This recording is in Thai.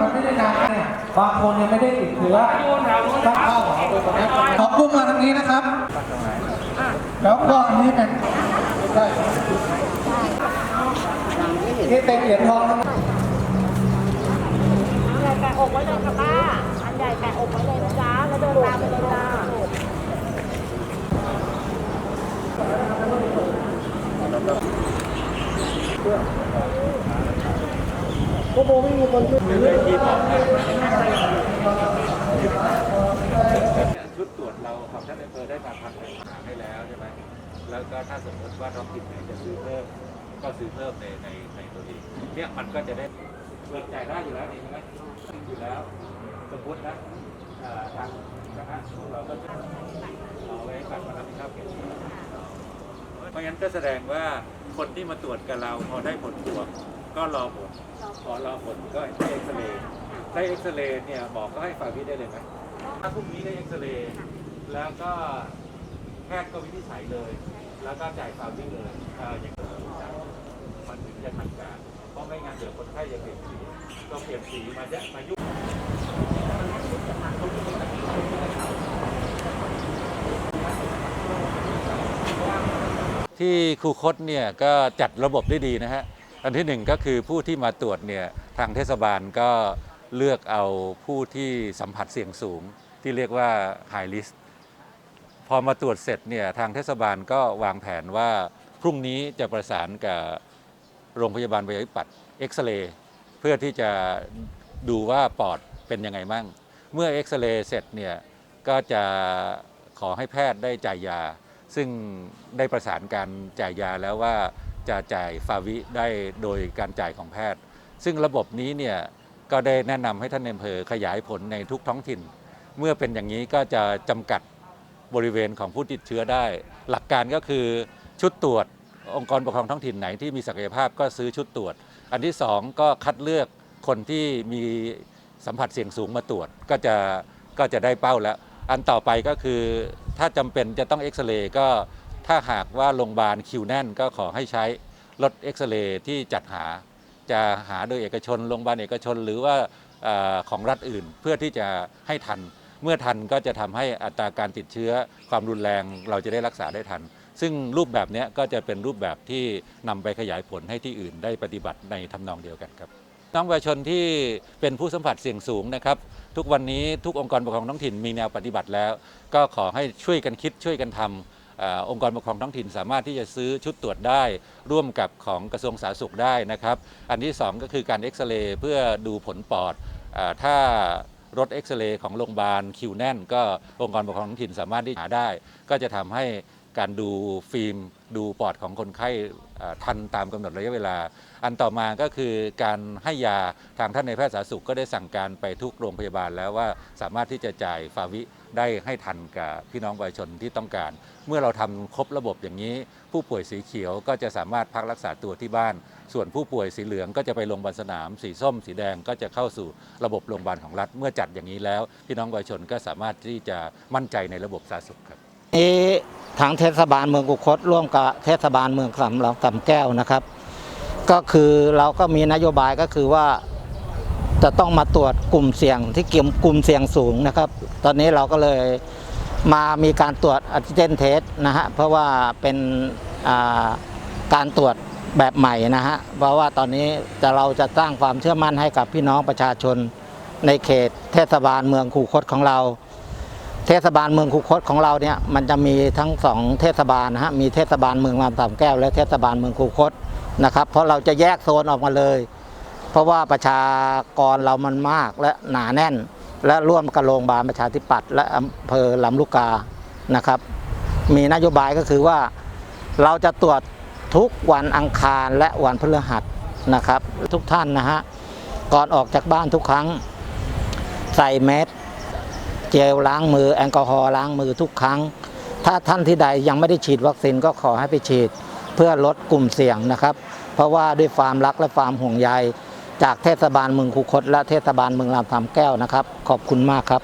มันไม่ได้นานเนี่ยบางคนยังไม่ได้ติดเชื้อตั้งข้าหอโดยตรงนี้ขอกุ้งมาทางนี้นะครับ แล้วก็อันนี้เป็นนี่เต็มเหรียญทองนะใหญ่แปะอกไว้เลยค่ะป้า อันใหญ่แปะอกไว้เลยนะจ๊ะ แล้วเดินตามไปเลยจ้า โบไม่มีคนช่วยชุดตรวจเราของท่านอำเภอได้มาทำเป็นหาให้แล้วใช่ไหมแล้วก็ถ้าสมมติว่าท้องถิ่นไหนจะซื้อเพิ่มก็ซื้อเพิ่มในในในตัวนี้เนี่ยมันก็จะได้เบิกจ่ายได้อยู่แล้วนี่ใช่ไหมอยู่แล้วสมมตินะอ่อทางคณะเราก็จะเอาไว้บัตรมารับผิดชอบเก็บเพราะงั้นก็แสดงว่าคนที่มาตรวจกับเราพอได้ผลบวก ก็รอผลพอรอผลก็ได้เอ็กซเรย์ได้เอ็กซเรย์เนี่ยหมอก็ให้ฝากวิได้เลยไหมถ้าพรุ่งนี้ได้เอ็กซเรย์แล้วก็แพทย์ก็วินิจฉัยเลย แล้วก็จ่ายฟาวิ่งเลยอ่ออย่างนี้ยมันถึงจะทันการ เพราะไม่งั้นเดี๋ยวคนไข้จะเปลี่ยนสีก็เปลี่ยนสีมาจะมายุ่งที่ครูคดเนี่ยก็จัดระบบได้ดีนะฮะ อันที่หนึ่งก็คือผู้ที่มาตรวจเนี่ยทางเทศบาลก็เลือกเอาผู้ที่สัมผัสเสี่ยงสูง ที่เรียกว่า High Risk พอมาตรวจเสร็จเนี่ยทางเทศบาลก็วางแผนว่าพรุ่งนี้จะประสานกับโรงพยาบาลประชาธิปัตย์เอ็กซเรย์เพื่อที่จะดูว่าปอดเป็นยังไงมั่งเมื่อเอ็กซเรย์เสร็จเนี่ยก็จะขอให้แพทย์ได้จ่ายยา ซึ่งได้ประสานการจ่ายยาแล้วว่า จะจ่ายฟาวิได้โดยการจ่ายของแพทย์ ซึ่งระบบนี้เนี่ยก็ได้แนะนำให้ท่านในอำเภอขยายผลในทุกท้องถิ่น เมื่อเป็นอย่างนี้ก็จะจำกัดบริเวณของผู้ติดเชื้อได้ หลักการก็คือชุดตรวจองค์กรปกครองท้องถิ่นไหนที่มีศักยภาพก็ซื้อชุดตรวจ อันที่สองก็คัดเลือกคนที่มีสัมผัสเสี่ยงสูงมาตรวจก็จะก็จะได้เป้าแล้ว อันต่อไปก็คือถ้าจำเป็นจะต้องเอ็กซเรย์ก็ ถ้าหากว่าโรงพยาบาลคิวแน่นก็ขอให้ใช้รถเอ็กซเรย์ที่จัดหาจะหาโดยเอกชนโรงพยาบาลเอกชนหรือว่าอของรัฐอื่นเพื่อที่จะให้ทัน เมื่อทันก็จะทำให้อัตราการติดเชื้อความรุนแรงเราจะได้รักษาได้ทัน ซึ่งรูปแบบนี้ก็จะเป็นรูปแบบที่นำไปขยายผลให้ที่อื่นได้ปฏิบัติในทำนองเดียวกันครับน้องประชาชนที่เป็นผู้สัมผัสเสี่ยงสูงนะครับ ทุกวันนี้ทุกองค์กรปกครองท้องถิ่นมีแนวปฏิบัติแล้ว ก็ขอให้ช่วยกันคิดช่วยกันทำเอองค์กรปกครองท้องถิ่นสามารถที่จะซื้อชุดตรวจได้ร่วมกับของกระทรวงสาธารณสุขได้นะครับ อันที่สองก็คือการเอ็กซเรย์เพื่อดูผลปอดอถ้ารถเอ็กซเรย์ของโรงพยาบาลคิวแน่น ก็องค์กรปกครองท้องถิ่นสามารถที่หาได้ ก็จะทำให้ การดูฟิล์ม ดูปอดของคนไข้ทันตามกำหนดระยะเวลา อันต่อมาก็คือการให้ยาทางท่านในแพทย์สาธารณสุขก็ได้สั่งการไปทุกโรงพยาบาลแล้วว่าสามารถที่จะจ่ายฟาวิได้ให้ทันกับพี่น้องประชาชนที่ต้องการ เมื่อเราทำครบระบบอย่างนี้ ผู้ป่วยสีเขียวก็จะสามารถพักรักษาตัวที่บ้าน ส่วนผู้ป่วยสีเหลืองก็จะไปโรงพยาบาลสนาม สีส้ม สีแดงก็จะเข้าสู่ระบบโรงพยาบาลของรัฐ เมื่อจัดอย่างนี้แล้ว พี่น้องประชาชนก็สามารถที่จะมั่นใจในระบบสาธารณสุขครับนี้ ทางเทศบาลเมืองกุคตร่วมกับเทศบาลเมืองสำหรับสำแก้วนะครับ ก็คือเราก็มีนโยบายก็คือว่าจะต้องมาตรวจกลุ่มเสี่ยงที่เกี่ยวกลุ่มเสี่ยงสูงนะครับ ตอนนี้เราก็เลยมามีการตรวจอัติเจนเทสนะฮะเพราะว่าเป็นาการตรวจแบบใหม่นะฮะเพราะว่าตอนนี้จะเราจะสร้างความเชื่อมั่นให้กับพี่น้องประชาชนในเขตเทศบาลเมืองคูคตของเรา เทศบาลเมืองคูคตของเราเนี่ยมันจะมีทั้งสองเทศบาลนะฮะมีเทศบาลเมืองลำสามแก้วและเทศบาลเมืองคูคตนะครับเพราะเราจะแยกโซนออกมาเลย เพราะว่าประชากรเรามันมากและหนาแน่น และร่วมกับโรงพยาบาลประชาธิปัตย์และอำเภอลำลูกกานะครับ มีนโยบายก็คือว่าเราจะตรวจทุกวันอังคารและวันพฤหัสนะครับ ทุกท่านนะฮะก่อนออกจากบ้านทุกครั้ง ใส่แมส จลล้างมือแอลกอฮอล์ล้างมือทุกครั้ง ถ้าท่านที่ใดยังไม่ได้ฉีดวัคซีนก็ขอให้ไปฉีด เพื่อลดกลุ่มเสี่ยงนะครับ เพราะว่าด้วยความรักและความห่วงใยจากเทศบาลเมืองคูคตและเทศบาลเมืองลำสามแก้วนะครับ ขอบคุณมากครับ